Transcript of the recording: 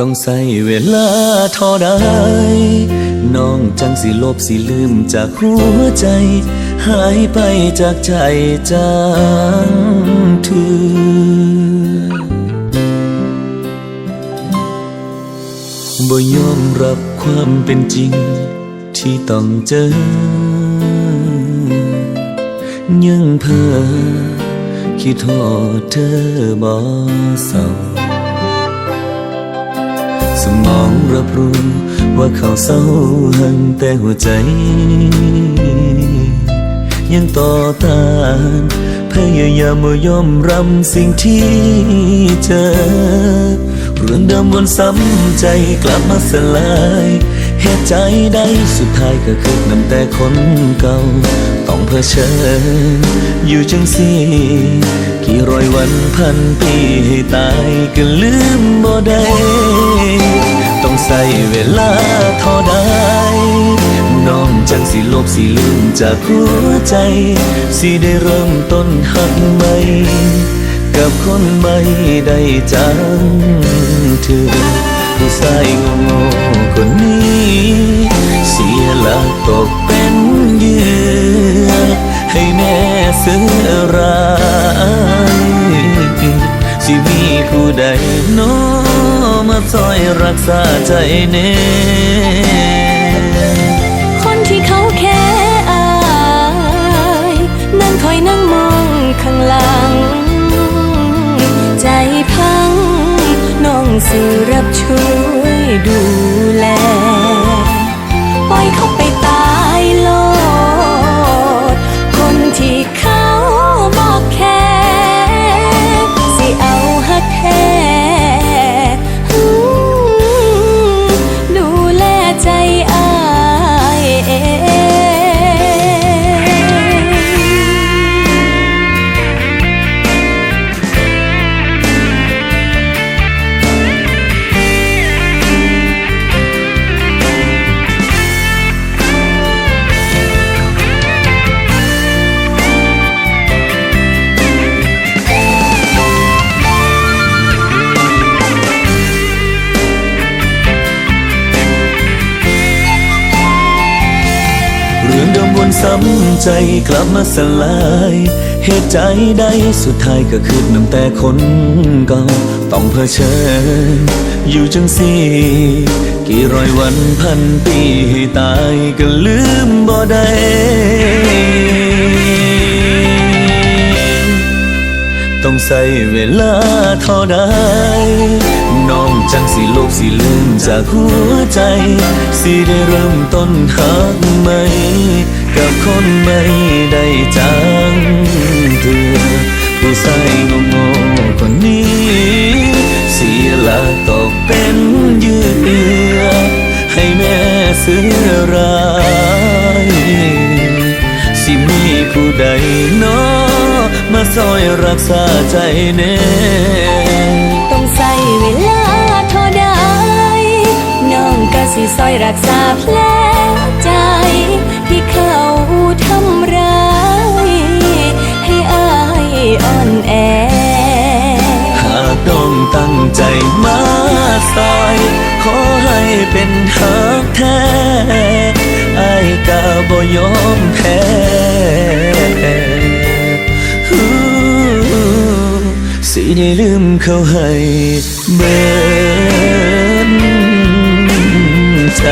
ต้องใส่เวลาเท่าใดน้องจังสิลบสิลืมจากหัวใจ หายไปจากใจจางทือบ่ยอมรับความเป็นจริง ที่ต้องเจอ ยังเพ้อคิดทอดเธอบ่เศร้า มองรับรู้ว่าเขาเศร้าหันแต่หัวใจ ยังต่อต้านพยายามไม่ยอมรับสิ่งที่เจอเรื่องเดิมวนซ้ำใจกลับมาสลายเหตุใจใดสุดท้ายก็คือน้ำแต่คนเก่า ต้องเผชิญอยู่จังสิกี่ร้อยวันพันปีให้ตายก็ลืมบ่ได้ ใส่เวลาเท่าใดน้องจังสิลบสิลืมจากหัวใจ สิได้เริ่มต้นหักใหม่กับคนใหม่ได้จังเธอผู้ชายโง่คนนี้ เสียหลักตกเป็นเหยื่อให้แม่เสือร้ายสิมีผู้ใดโน้ มาซอยรักษาใจเน่คนที่เขาแค่อายนั่งคอยนั่งมองข้างหลัง ใจพังน้องสื่อรับช่วยดูแล นซ้ำใจกลับมาสลาย เหตุใจใดสุดท้ายก็คือน้ำแต่คนเก่าต้องเผชิญ อยู่จังสิกี่ร้อยวันพันปีให้ตายก็ลืมบ่ได้ต้องใส่เวลาเท่าใดน้องจังสิโลกสิลืมจากหัวใจ สิได้เริ่มต้นหักใหม กับคนไม่ได้จังเถือผู้ชายโง่ๆคนนี้ เสียหลักตกเป็นเยื่อให้แม่เสือร้ายสิมีผู้ใดเนาะมาซอยรักษาใจแน่ต้องใส่เวลาเท่าใดน้องก็สิซอยรักษาแผล ใจมาซอย ขอให้เป็นหักแท้ไอ้กะบ่ยอมแพ้สิได้ลืมเขาให้เบิ่ดใจ